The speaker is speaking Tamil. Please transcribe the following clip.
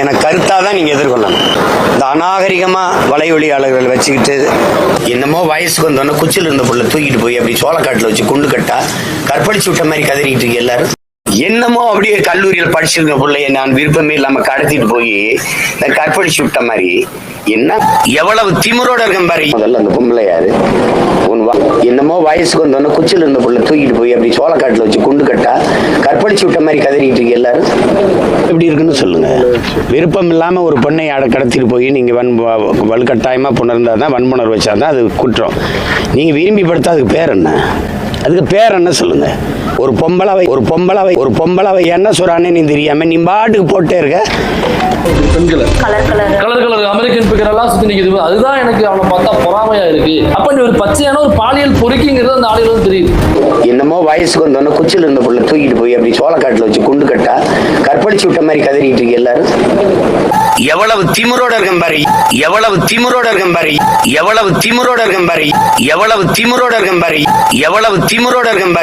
என கருத்தா தான் நீங்க எதிர்கொள்ளணும். இந்த அநாகரிகமா வலையொலியாளர்கள் வச்சுக்கிட்டு என்னமோ வயசுக்கு வந்தோன்னே குச்சியில் இருந்த புள்ள தூக்கிட்டு போய் அப்படி சோளக்காட்டுல வச்சு குண்டு கட்டா கற்பழிச்சு விட்ட மாதிரி கதறிட்டு இருக்கு எல்லாரும். என்னமோ அப்படியே கல்லூரியில் படிச்சிருக்க பிள்ளைய நான் விருப்பமே இல்லாம கடத்திட்டு போய் கற்பழிச்சு விட்ட மாதிரி என்ன எவ்வளவு திமிரோட இருக்கேன் பாரு. முதல்ல அந்த பொம்பளை யாரு? என்னமோ வயசுக்கு வந்தோன்னே குச்சில் இருந்த புள்ள தூக்கிட்டு போய் அப்படி சோளக்காட்டுல வச்சு குண்டு கட்டா கற்பழிச்சு விட்ட மாதிரி கதறிட்டு இருக்கு எல்லாரும்? எப்படி இருக்குன்னு சொல்லுங்க. விருப்பம் இல்லாம ஒரு பெண்ணை அட கடத்திட்டு போய் நீங்க வன் வ- வலுக்கட்டாயமா புணர்ந்தா தான் வன்முணர்வு வச்சாதான் அது குற்றம். நீங்க விரும்பி படுத்தா அதுக்கு பேர் என்ன? அதுக்கு பேர் என்ன சொல்லுங்க. ஒரு பொம்பளவை ஒரு பொம்பளவை ஒரு பொம்பளவை என்ன சொல்றானே நீ தெரியாம நீ பாட்டுக்கு போட்டே இருக்க. எல்லாம் சுத்தி நிக்குது. அதுதான் எனக்கு அவனை பார்த்தா பொறாமையா இருக்கு. அப்ப நீ ஒரு பச்சையான ஒரு பாலியல் பொறுக்கிங்கிறது அந்த ஆளுகளும் தெரியுது. என்னமோ வயசுக்கு வந்தோடனே குச்சியில் இருந்த புள்ள தூக்கிட்டு போய் அப்படி சோளக்காட்டுல வச்சு குண்டு கட்டா கற்பழிச்சு விட்ட மாதிரி கதறிட்டு இருக்கு எல்லாரும். எவ்வளவு திமிரோட இருக்கேன் பாரு. எவ்வளவு திமிரோட இருக்கேன் பாரு. எவ்வளவு திமிரோட இருக்கேன் பாரு. எவ்வளவு திமிரோட இருக்கேன் பாரு. எவ்வளவு திமிரோட இருக்கேன் பாரு.